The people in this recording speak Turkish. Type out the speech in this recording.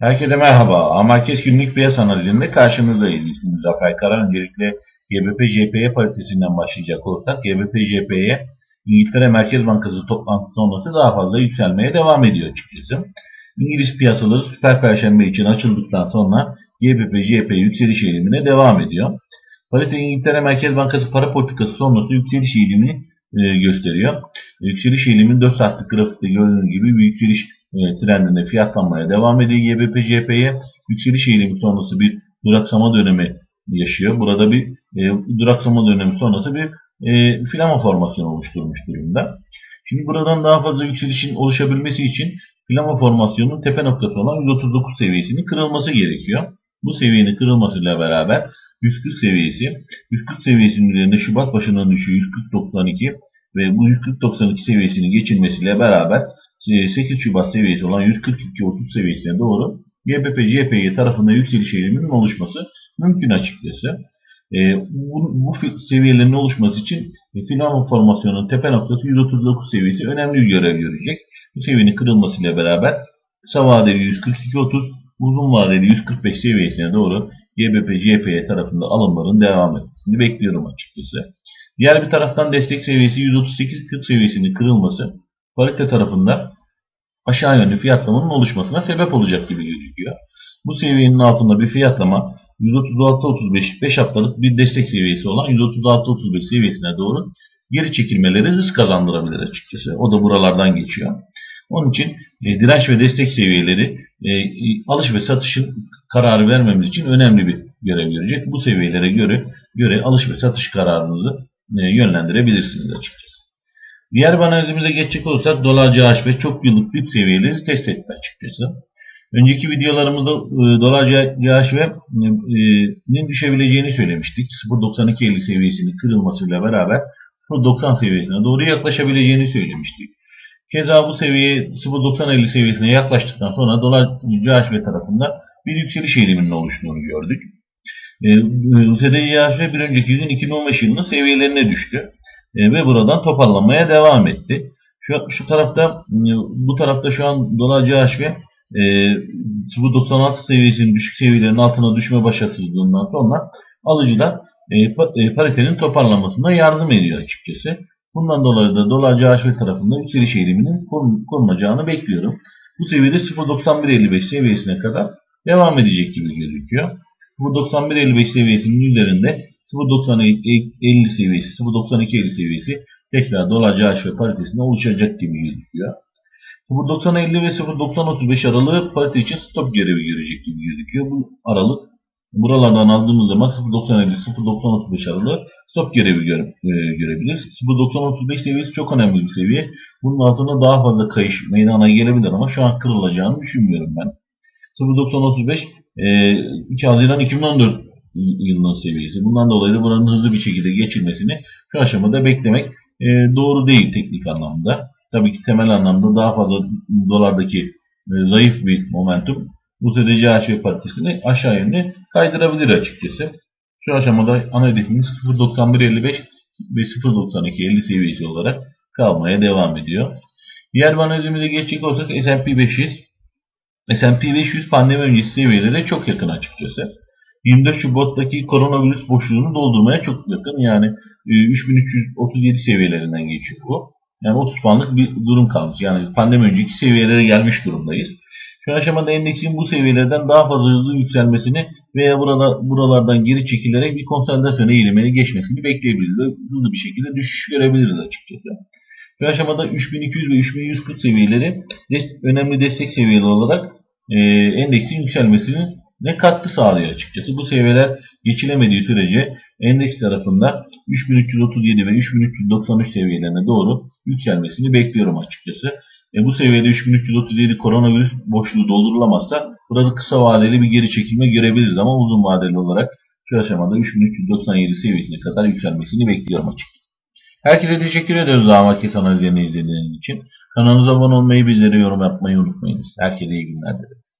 Herkese merhaba. Amarkes günlük piyasa analizinde karşınızdayız. İsmim Zafer Kara. Öncelikle GBP-JPY paritesinden başlayacak olursak GBP-JPY İngiltere Merkez Bankası toplantısı sonrası daha fazla yükselmeye devam ediyor açıkçası. İngiliz piyasaları süper perşembe için açıldıktan sonra GBP-JPY yükseliş eğilimine devam ediyor. Parite İngiltere Merkez Bankası para politikası sonrası yükseliş eğilimini gösteriyor. Yükseliş eğilimin 4 saatlik grafikte gördüğünüz gibi bir yükseliş e, trendinde fiyatlanmaya devam ediyor. YBP CP'ye yükseliş eğilimi sonrası bir duraksama dönemi yaşıyor. Burada bir e, duraksama dönemi sonrası bir e, filama formasyonu oluşturmuş durumda. Şimdi buradan daha fazla yükselişin oluşabilmesi için filama formasyonunun tepe noktası olan 139 seviyesinin kırılması gerekiyor. Bu seviyenin kırılmasıyla beraber 140 seviyesi, 140 seviyesinin üzerinde Şubat başından düşüyor 140.92 ve bu 140.92 seviyesini geçilmesiyle beraber 8 Şubat seviyesi olan 142.30 seviyesine doğru YPP YPY tarafında yükseliş eğiliminin oluşması mümkün açıkçası. E, bu, bu seviyelerin oluşması için e, filan formasyonun tepe noktası 139 seviyesi önemli bir görev görecek. Bu seviyenin kırılmasıyla beraber kısa vadeli 142.30 uzun vadeli 145 seviyesine doğru YBP CPY tarafında alımların devam etmesini bekliyorum açıkçası. Diğer bir taraftan destek seviyesi 138.40 seviyesinin kırılması parite tarafında aşağı yönlü fiyatlamanın oluşmasına sebep olacak gibi gözüküyor. Bu seviyenin altında bir fiyatlama 136.35 5 haftalık bir destek seviyesi olan 136.35 seviyesine doğru geri çekilmeleri hız kazandırabilir açıkçası. O da buralardan geçiyor. Onun için e, direnç ve destek seviyeleri e, alış ve satışın kararı vermemiz için önemli bir görev görecek. Bu seviyelere göre göre alış ve satış kararınızı e, yönlendirebilirsiniz açıkçası. Diğer bir analizimize geçecek olursak dolar CHP çok yıllık dip seviyeleri test etti açıkçası. Önceki videolarımızda e, dolar CHP'nin düşebileceğini söylemiştik. 0.92.50 seviyesinin kırılmasıyla beraber 0.90 seviyesine doğru yaklaşabileceğini söylemiştik. Keza bu seviye 0.90.50 seviyesine yaklaştıktan sonra dolar CHP tarafında bir yükseliş eğiliminin oluştuğunu gördük. USD CHP bir önceki gün 2015 yılının seviyelerine düştü e, ve buradan toparlanmaya devam etti. Şu, şu tarafta bu tarafta şu an dolar CHP e, 0.96 seviyesinin düşük seviyelerin altına düşme başarısızlığından sonra alıcılar e, e, paritenin toparlanmasına yardım ediyor açıkçası. Bundan dolayı da dolar CHP tarafında yükseliş eğiliminin kur, kurulacağını bekliyorum. Bu seviyede 0.9155 seviyesine kadar devam edecek gibi gözüküyor. Bu 91.55 seviyesinin üzerinde 0.90-50 seviyesi, 0.92-50 seviyesi tekrar dolar CHF paritesinde oluşacak gibi gözüküyor. 0.90-50 ve 0.90-35 aralığı parite için stop görevi görecek gibi gözüküyor. Bu aralık buralardan aldığımız zaman 0.90-50, 0.90-35 aralığı stop görevi göre, e, görebiliriz. 0.90-35 seviyesi çok önemli bir seviye. Bunun altında daha fazla kayış meydana gelebilir ama şu an kırılacağını düşünmüyorum ben. 0.90-35 e, 2 Haziran 2014 yılının seviyesi. Bundan dolayı da buranın hızlı bir şekilde geçilmesini şu aşamada beklemek e, doğru değil teknik anlamda. Tabii ki temel anlamda daha fazla dolardaki e, zayıf bir momentum bu ZDC HV partisini aşağı yönde kaydırabilir açıkçası. Şu aşamada ana hedefimiz 0.91.55 ve 0.92.50 seviyesi olarak kalmaya devam ediyor. Diğer analizimize geçecek olsak S&P 500 S&P 500 pandemi öncesi seviyelere çok yakın açıkçası. 24 Şubat'taki koronavirüs boşluğunu doldurmaya çok yakın. Yani 3337 seviyelerinden geçiyor bu. Yani 30 puanlık bir durum kalmış. Yani pandemi önceki seviyelere gelmiş durumdayız. Şu aşamada endeksin bu seviyelerden daha fazla hızlı yükselmesini veya burada, buralardan geri çekilerek bir konsolidasyon eğilimine geçmesini bekleyebiliriz. Ve hızlı bir şekilde düşüş görebiliriz açıkçası. Şu aşamada 3200 ve 3140 seviyeleri dest önemli destek seviyeleri olarak e, endeksin yükselmesinin ne katkı sağlıyor açıkçası. Bu seviyeler geçilemediği sürece endeks tarafında 3337 ve 3393 seviyelerine doğru yükselmesini bekliyorum açıkçası. E bu seviyede 3337 koronavirüs boşluğu doldurulamazsa burada kısa vadeli bir geri çekilme görebiliriz ama uzun vadeli olarak şu aşamada 3397 seviyesine kadar yükselmesini bekliyorum açıkçası. Herkese teşekkür ediyoruz Amarkes analizlerini izlediğiniz için. Kanalımıza abone olmayı, bizlere yorum yapmayı unutmayınız. Herkese iyi günler dileriz.